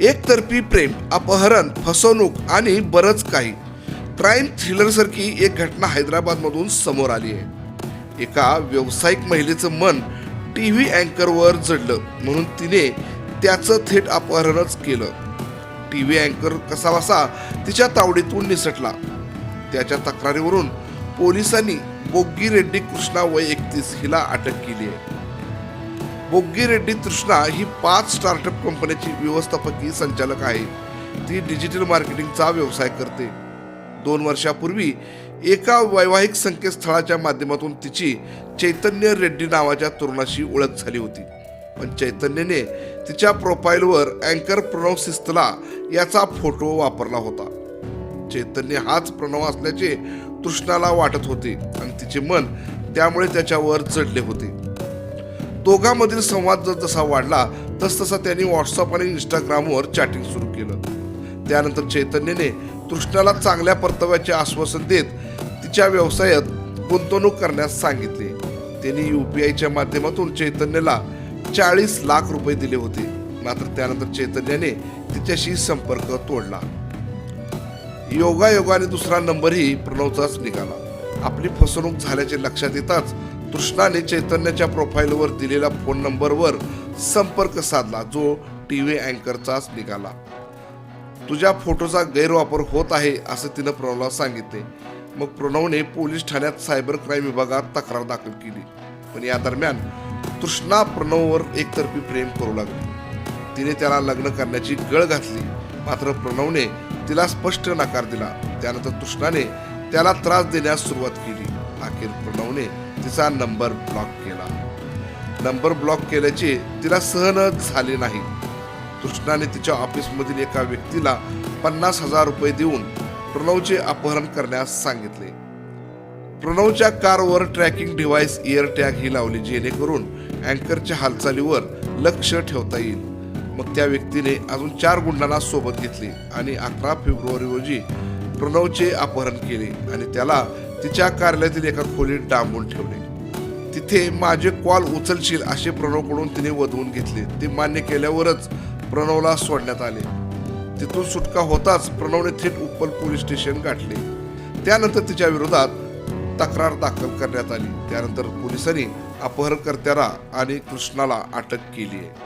एकतर्फी प्रेम अपहरण फसवणूक आणि बरंच काही. क्राईम थ्रिलरसारखी एक घटना हैदराबादमधून समोर आली आहे. एका व्यावसायिक महिलेचं मन टी व्ही अँकरवर जडलं म्हणून तिने त्याचं थेट अपहरणच केलं. टी व्ही अँकर कसा तिच्या तावडीतून निसटला. त्याच्या तक्रारीवरून पोलिसांनी बोग्गी रेड्डी कृष्णा वय एकतीस हिला अटक केली आहे. बोग्गी रेड्डी तृष्णा ही पाच स्टार्टअप कंपन्याची व्यवस्थापकीय संचालक आहे. ती डिजिटल मार्केटिंगचा व्यवसाय करते. दोन वर्षापूर्वी एका वैवाहिक संकेतस्थळाच्या माध्यमातून तिची चैतन्य रेड्डी नावाच्या तरुणाशी ओळख झाली होती. पण चैतन्यने तिच्या प्रोफाईलवर अँकर प्रणव सिस्तला याचा फोटो वापरला होता. चैतन्य हाच प्रणव असल्याचे तृष्णाला वाटत होते आणि तिचे मन त्यामुळे त्याच्यावर चढले होते. दोघांमधील संवाद जर जसा वाढला तसतसा त्यांनी व्हॉट्सअप आणि इंस्टाग्रामवर चॅटिंग सुरू केलं. त्यानंतर चैतन्यने तृष्णाला चांगल्या परताव्याचे आश्वासन देत तिच्या व्यवसायात गुंतवणूक करण्यास सांगितले. त्यांनी युपीआयच्या माध्यमातून चैतन्यला चाळीस लाख रुपये दिले होते. मात्र त्यानंतर चैतन्याने तिच्याशी संपर्क तोडला. योगायोगाने दुसरा नंबरही प्रणवचाच निघाला. आपली फसवणूक झाल्याचे लक्षात येताच कृष्णाने चैतन्याच्या प्रोफाईलवर दिलेल्या फोन नंबरवर संपर्क साधला जो टी व्ही अँकरचाच निघाला. तुझ्या फोटोचा गैरवापर होत आहे असं तिनं प्रणवला सांगितले. मग प्रणवने पोलीस ठाण्यात सायबर क्राईम विभागात तक्रार दाखल केली. पण या दरम्यान तृष्णा प्रणववर एकतर्फी प्रेम करू लागली. तिने त्याला लग्न करण्याची गळ घातली. मात्र प्रणवने तिला स्पष्ट नकार दिला. त्यानंतर तृष्णाने त्याला त्रास देण्यास सुरुवात केली. अखेर प्रणवने तिचा नंबर ब्लॉक केला. नंबर ब्लॉक केल्याचे तिला सहनच झाले नाही. कृष्णाने तिच्या ऑफिसमधील एका व्यक्तीला पन्नास हजार रुपये देऊन प्रणवचे अपहरण करण्यास सांगितले. प्रणवच्या कारवर ट्रॅकिंग डिव्हाइस इयर टॅग ही लावली जेणेकरून अँकरच्या हालचालीवर लक्ष ठेवता येईल. मग त्या व्यक्तीने अजून चार गुंडांना सोबत घेतले आणि अकरा फेब्रुवारी रोजी प्रणवचे अपहरण केले आणि त्याला तिच्या कार्यालयातील एका खोलीत डांबून ठेवले. तिथे माझे कॉल उचलशील असे प्रणवकडून तिने वधवून घेतले. ते मान्य केल्यावरच प्रणवला सोडण्यात आले. तिथून सुटका होताच प्रणवने थेट उप्पल पोलीस स्टेशन गाठले. त्यानंतर तिच्या विरोधात तक्रार दाखल करण्यात आली. त्यानंतर पोलिसांनी अपहरणकर्त्याला आणि कृष्णाला अटक केली आहे.